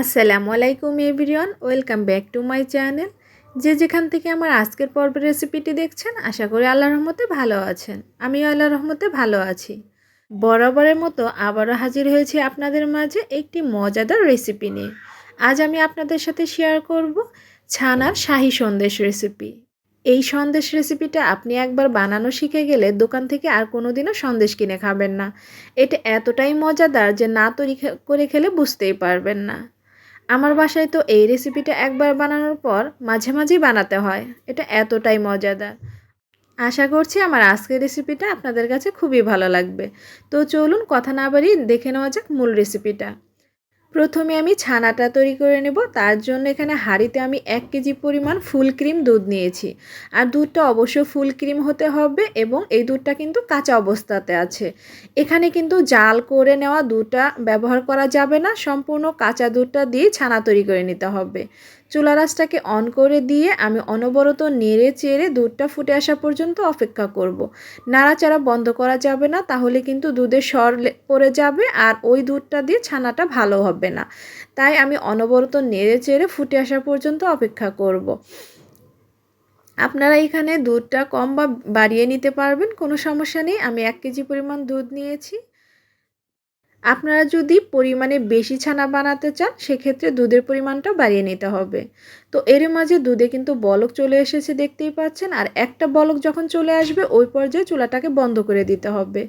আসসালামু আলাইকুম everyone, welcome back to my channel. যে যেখান থেকে আমার আজকের পর্বের রেসিপিটি দেখছেন, আশা করি আল্লাহ রহমতে ভালো আছেন। আমিও আল্লাহ রহমতে ভালো আছি। বরাবরের মতো আবারও হাজির হয়েছি আপনাদের মাঝে একটি মজাদার রেসিপি নিয়ে। আজ আমি আপনাদের সাথে শেয়ার করব ছানার শাহি সন্দেশ রেসিপি। এই সন্দেশ রেসিপিটা আপনি একবার বানানো শিখে গেলে দোকান থেকে আর কোনো দিনও সন্দেশ কিনে খাবেন না। এটা এতটাই মজাদার যে না তৈরি করে খেলে বুঝতেই পারবেন না। আমার বাসায় তো এই রেসিপিটা একবার বানানোর পর মাঝে মাঝেই বানাতে হয়। এটা এতটাই মজাদার। আশা করছি আমার আজকের রেসিপিটা আপনাদের কাছে খুবই ভালো লাগবে। তো চলুন কথা না বাড়িয়ে দেখে নেওয়া যাক মূল রেসিপিটা প্রথমে আমি ছানাটা তৈরি করে নেব। তার জন্য এখানে হাঁড়িতে আমি এক কেজি পরিমাণ ফুল ক্রিম দুধ নিয়েছি। আর দুধটা অবশ্যই ফুল ক্রিম হতে হবে এবং এই দুধটা কিন্তু কাঁচা অবস্থাতে আছে। এখানে কিন্তু জাল করে নেওয়া দুধটা ব্যবহার করা যাবে না। সম্পূর্ণ কাঁচা দুধটা দিয়ে ছানা তৈরি করে নিতে হবে। চুলা রাসটাকে অন করে দিয়ে আমি অনবরত নেড়ে চেড়ে দুধটা ফুটে আসা পর্যন্ত অপেক্ষা করব। নাড়াচাড়া বন্ধ করা যাবে না, তাহলে কিন্তু দুধে স্বর পড়ে যাবে আর ওই দুধটা দিয়ে ছানাটা ভালো হবে না তাই আমি অনবরত নেড়ে চেড়ে ফুটে আসা পর্যন্ত অপেক্ষা করব। আপনারা এখানে দুধটা কম বা বাড়িয়ে নিতে পারবেন, কোনো সমস্যা নেই আমি এক কেজি পরিমাণ দুধ নিয়েছি আপনারা যদি পরিমাণে বেশি ছানা বানাতে চান, সেক্ষেত্রে দুধের পরিমাণটা বাড়িয়ে নিতে হবে। তো এর মাঝে দুধে কিন্তু বলক চলে এসেছে দেখতেই পাচ্ছেন, আর একটা বলক যখন চলে আসবে, ওই পর্যায়ে চুলাটাকে বন্ধ করে দিতে হবে।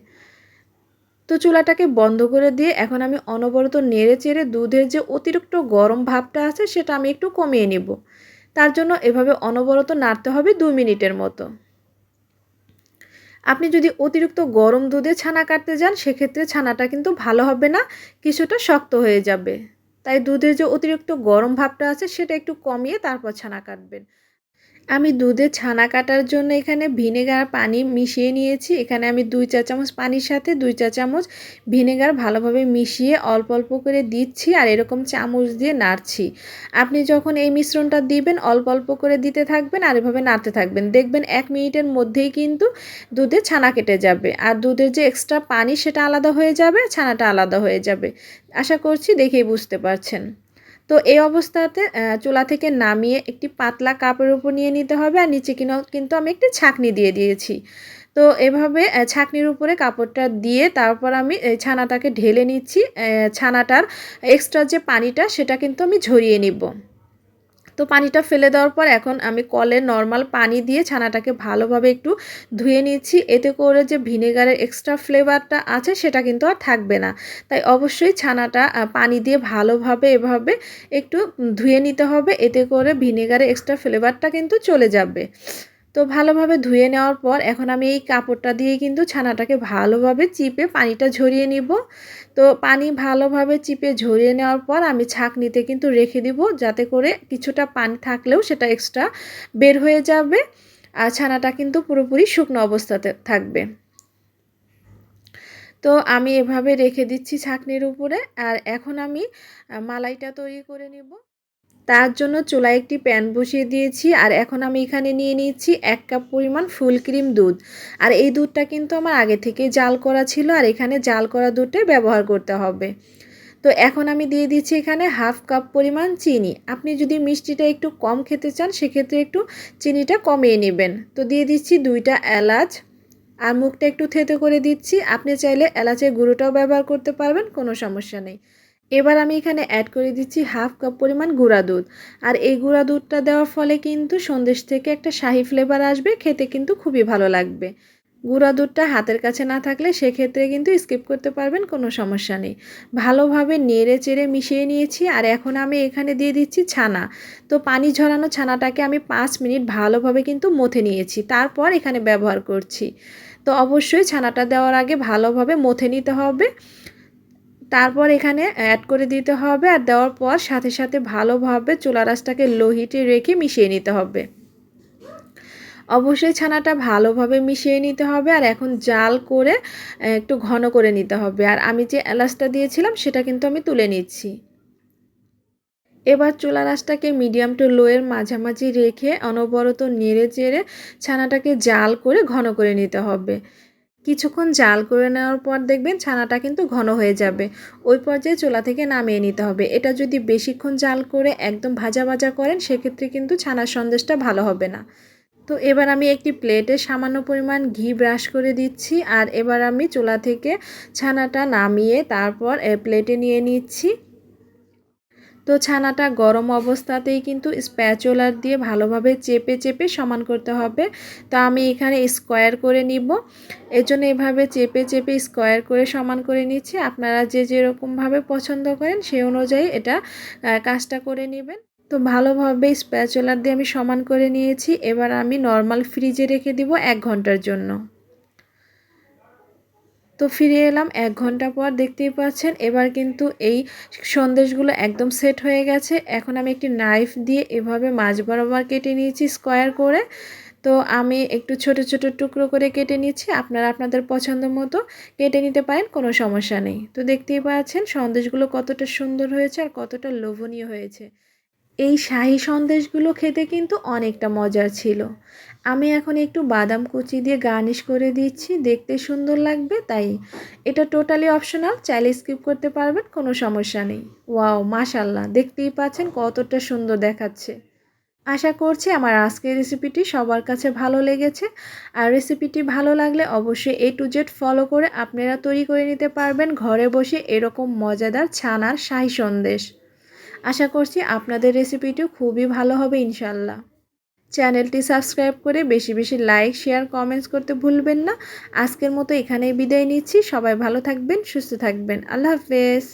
তো চুলাটাকে বন্ধ করে দিয়ে এখন আমি অনবরত নেড়ে চেড়ে দুধের যে অতিরিক্ত গরম ভাবটা আছে, সেটা আমি একটু কমিয়ে নিব। তার জন্য এভাবে অনবরত নাড়তে হবে দুই মিনিটের মতো। আপনি যদি অতিরিক্ত গরম দুধে ছানা কাটতে যান, সেক্ষেত্রে ছানাটা কিন্তু ভালো হবে না, কিছুটা শক্ত হয়ে যাবে। তাই দুধের যে অতিরিক্ত গরম ভাবটা আছে, সেটা একটু কমিয়ে তারপর ছানা কাটবেন। আমি দুধে ছানা কাটার জন্য এখানে ভিনেগার পানি মিশিয়ে নিয়েছি। এখানে আমি দুই চা চামচ পানির সাথে দুই চা চামচ ভিনেগার ভালোভাবে মিশিয়ে অল্প অল্প করে দিচ্ছি আর এরকম চামচ দিয়ে নাড়ছি। আপনি যখন এই মিশ্রণটা দিবেন, অল্প অল্প করে দিতে থাকবেন আর এভাবে নাড়তে থাকবেন। দেখবেন এক মিনিটের মধ্যেই কিন্তু দুধে ছানা কেটে যাবে আর দুধের যে এক্সট্রা পানি সেটা আলাদা হয়ে যাবে, ছানাটা আলাদা হয়ে যাবে। আশা করছি দেখেই বুঝতে পারছেন। তো এই অবস্থাতে চুলা থেকে নামিয়ে একটি পাতলা কাপের উপর নিয়ে নিতে হবে আর নিচে কিনা কিন্তু আমি একটি ছাঁকনি দিয়ে দিয়েছি। তো এভাবে ছাকনির উপরে কাপড়টা দিয়ে তারপর আমি ছানাটাকে ঢেলে নিচ্ছি। ছানাটার এক্সট্রা যে পানিটা, সেটা কিন্তু আমি ঝরিয়ে নিব। তো পানিটা ফেলে দেওয়ার পর এখন আমি কলে নর্মাল পানি দিয়ে ছানাটাকে ভালোভাবে একটু ধুয়ে নিচ্ছি। এতে করে যে ভিনেগারের এক্সট্রা ফ্লেভারটা আছে সেটা কিন্তু আর থাকবে না। তাই অবশ্যই ছানাটা পানি দিয়ে ভালোভাবে এভাবে একটু ধুয়ে নিতে হবে। এতে করে ভিনেগারের এক্সট্রা ফ্লেভারটা কিন্তু চলে যাবে। তো ভালোভাবে ধুয়ে নেওয়ার পর এখন আমি এই কাপড়টা দিয়ে কিন্তু ছানাটাকে ভালোভাবে চিপে পানিটা ঝরিয়ে নিব। তো পানি ভালোভাবে চিপে ঝরিয়ে নেওয়ার পর আমি ছাঁকনিতে কিন্তু রেখে দিব যাতে করে কিছুটা পানি থাকলেও সেটা এক্সট্রা বের হয়ে যাবে আর ছানাটা কিন্তু পুরোপুরি শুকনো অবস্থাতে থাকবে। তো আমি এভাবে রেখে দিচ্ছি ছাঁকনির উপরে আর এখন আমি মালাইটা তৈরি করে নেব। তার জন্য চুলায় একটি প্যান বসিয়ে দিয়েছি আর এখন আমি এখানে নিয়ে নিচ্ছি এক কাপ পরিমাণ ফুল ক্রিম দুধ। আর এই দুধটা কিন্তু আমার আগে থেকে জাল করা ছিল আর এখানে জাল করা দুধটাই ব্যবহার করতে হবে। তো এখন আমি দিয়ে দিচ্ছি এখানে হাফ কাপ পরিমাণ চিনি। আপনি যদি মিষ্টিটা একটু কম খেতে চান, সেক্ষেত্রে একটু চিনিটা কমিয়ে নেবেন। তো দিয়ে দিচ্ছি দুইটা এলাচ। আর মুখটা একটু থেতে করে দিচ্ছি। আপনি চাইলে এলাচের গুঁড়োটাও ব্যবহার করতে পারবেন, কোনো সমস্যা নেই। এবার আমি এখানে অ্যাড করে দিচ্ছি হাফ কাপ পরিমাণ গুঁড়া দুধ। আর এই গুঁড়া দুধটা দেওয়ার ফলে কিন্তু সন্দেশ থেকে একটা শাহি ফ্লেভার আসবে, খেতে কিন্তু খুবই ভালো লাগবে। গুঁড়া দুধটা হাতের কাছে না থাকলে সেক্ষেত্রে কিন্তু স্কিপ করতে পারবেন, কোনো সমস্যা নেই। ভালোভাবে নেড়ে চেড়ে মিশিয়ে নিয়েছি, আর এখন আমি এখানে দিয়ে দিচ্ছি ছানা। তো পানি ঝরানো ছানাটাকে আমি পাঁচ মিনিট ভালোভাবে কিন্তু মথে নিয়েছি, তারপর এখানে ব্যবহার করছি। তো অবশ্যই ছানাটা দেওয়ার আগে ভালোভাবে মথে নিতে হবে। তারপর এখানে অ্যাড করে দিতে হবে আর দেওয়ার পর সাথে সাথে ভালোভাবে চুলা রাসটাকে লো হিটে রেখে মিশিয়ে নিতে হবে। অবশ্যই ছানাটা ভালোভাবে মিশিয়ে নিতে হবে আর এখন জাল করে একটু ঘন করে নিতে হবে। আর আমি যে এলাচটা দিয়েছিলাম সেটা কিন্তু আমি তুলে নিচ্ছি। এবার চুলা রাসটাকে মিডিয়াম টু লোয়ের মাঝামাঝি রেখে অনবরত নেড়ে চেড়ে ছানাটাকে জাল করে ঘন করে নিতে হবে। কিছুক্ষণ জাল করে নেওয়ার পর দেখবেন ছানাটা কিন্তু ঘন হয়ে যাবে। ওই পর্যায়ে চুলা থেকে নামিয়ে নিতে হবে। এটা যদি বেশিক্ষণ জাল করে একদম ভাজা ভাজা করেন, সেক্ষেত্রে কিন্তু ছানার সন্দেশটা ভালো হবে না। তো এবার আমি একটি প্লেটে সামান্য পরিমাণ ঘি ব্রাশ করে দিচ্ছি আর এবার আমি চুলা থেকে ছানাটা নামিয়ে তারপর প্লেটে নিয়ে নিচ্ছি। তো ছানাটা গরম অবস্থাতেই কিন্তু স্প্যাচুলার দিয়ে ভালোভাবে চেপে চেপে সমান করতে হবে। তো আমি এখানে স্কোয়ার করে নিব। এর জন্য এভাবে চেপে চেপে স্কোয়ার করে সমান করে নিচ্ছি। আপনারা যে যেরকমভাবে পছন্দ করেন সেই অনুযায়ী এটা কাজটা করে নেবেন। তো ভালোভাবে স্প্যাচুলার দিয়ে আমি সমান করে নিয়েছি। এবার আমি নর্মাল ফ্রিজে রেখে দিব এক ঘণ্টার জন্য। তো ফিরে এলাম এক ঘণ্টা পর, দেখতেই পাচ্ছেন এবার কিন্তু এই সন্দেশগুলো একদম সেট হয়ে গেছে। এখন আমি একটি নাইফ দিয়ে এভাবে মাছ বরাবর কেটে নিয়েছি স্কোয়ার করে। তো আমি একটু ছোট ছোট টুকরো করে কেটে নিচ্ছি। আপনারা আপনাদের পছন্দ মতো কেটে নিতে পারেন, কোনো সমস্যা নেই। তো দেখতেই পাচ্ছেন সন্দেশগুলো কতটা সুন্দর হয়েছে আর কতটা লোভনীয় হয়েছে। এই শাহি সন্দেশগুলো খেতে কিন্তু অনেকটা মজার ছিল। আমি এখন একটু বাদাম কুচি দিয়ে গার্নিশ করে দিচ্ছি, দেখতে সুন্দর লাগবে, তাই এটা টোটালি অপশনাল, চাইলে স্কিপ করতে পারবেন, কোনো সমস্যা নেই। ওয়াও মাশাল্লাহ দেখতেই পাচ্ছেন কতটা সুন্দর দেখাচ্ছে। আশা করছি আমার আজকের রেসিপিটি সবার কাছে ভালো লেগেছে। আর রেসিপিটি ভালো লাগলে অবশ্যই এ টু জেড ফলো করে আপনারা তৈরি করে নিতে পারবেন ঘরে বসে এরকম মজাদার ছানার শাহি সন্দেশ। আশা করছি আপনাদের রেসিপিটিও খুবই ভালো হবে ইনশাল্লাহ চ্যানেলটি সাবস্ক্রাইব করে বেশি বেশি লাইক, শেয়ার, কমেন্টস করতে ভুলবেন না। আজকের মতো এখানেই বিদায় নিচ্ছি। সবাই ভালো থাকবেন, সুস্থ থাকবেন। আল্লাহ হাফেজ।